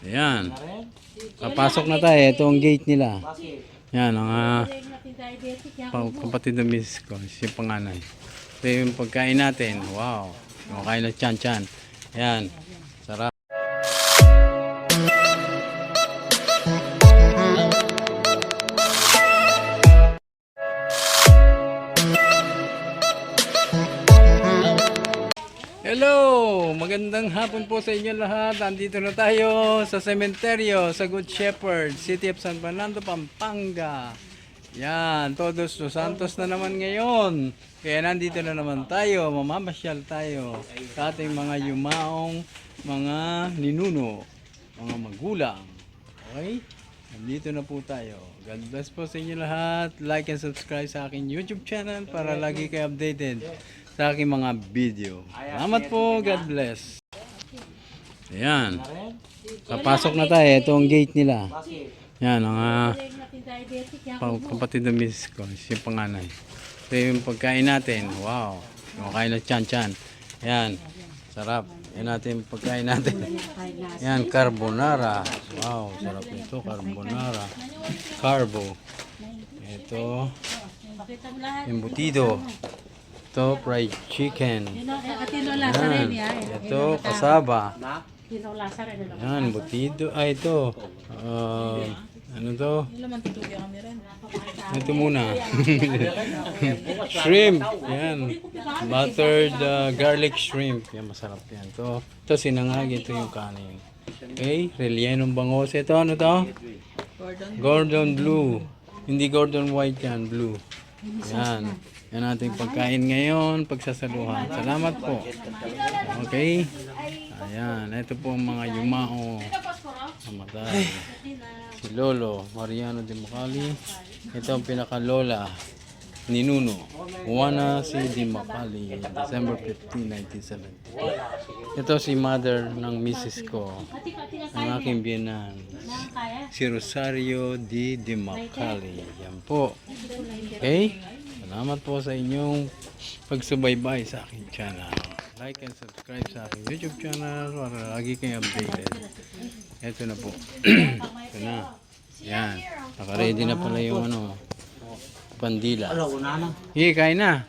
Ayan. Papasok na tayo. Ito ang gate nila. Yan, ang pa- kapatid ng miss ko, si panganay. Ito yung pagkain natin. Wow. Kumakain na chan-chan. Ayan. Sarap. Hello! Magandang hapon po sa inyo lahat. Andito na tayo sa sementeryo sa Good Shepherd, City of San Fernando, Pampanga. Yan, Todos los Santos na naman ngayon. Kaya nandito na naman tayo, mamamasyal tayo sa ating mga yumaong mga ninuno, mga magulang. Okay? Nandito na po tayo. God bless po sa inyo lahat. Like and subscribe sa aking YouTube channel para lagi kayo updated sa aking mga video. Salamat po. God bless. Ayan. Papasok na tayo. Ito ang gate nila. Yan, ang pa- kapatid ng miss ko, si panganay. Ito yung pagkain natin. Wow. Kumakain na chan-chan. Yan. Sarap. Yan natin yung pagkain natin. Yan, carbonara. Wow, sarap nito. Carbonara. Carbo. Ito, embutido. Ito, fried chicken. Yan. Ito, kasaba. Yan, embutido. Ah, ito. Ah, ano to? Ito muna. shrimp. Yan. Buttered uh, garlic shrimp. Yan, masarap yan. Ito, ito sinangag. Ito yung kanin. Okay. Rellenong bangos. Ito, ano to? Gordon blue. Hindi Gordon white yan. Blue. Yan. Yan ating pagkain ngayon. Pagsasaluhan. Salamat po. Okay. Ayan. Ito po ang mga yumao. Namatay. Si Lolo Mariano de Macali. Ito ang pinakalola ni Nuno. Juana C. de Macali. December 15, 1970. Ito si mother ng misis ko. Ang aking biyanan. Si Rosario D. de Macali. Yan po. Okay? Salamat po sa inyong pagsubaybay sa aking channel. Like and subscribe sa aking YouTube channel para lagi kayong updated. Ito na po. Ito na. Yan. Naka-ready na pala yung ano, pandila. Na. Sige, kain na.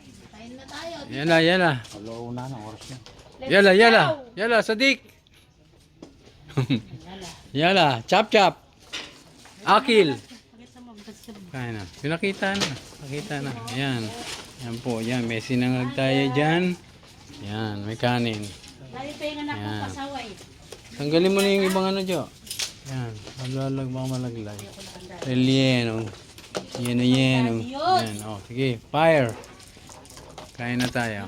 Yala, yala. Alo, una na. Oras na. Yala, yala. Yala, sadik. yala, chap chap. Akil. Kain na. Pinakita na. Nakita na. Yan. Yan po. Yan. May sinangag tayo dyan. Yan. May kanin. Yan. Tanggalin mo na yung ibang ano dyan. Yan. Malalag mga malaglag. Relleno. Yeno yeno. Yan. O, sige. Fire. Kain na tayo.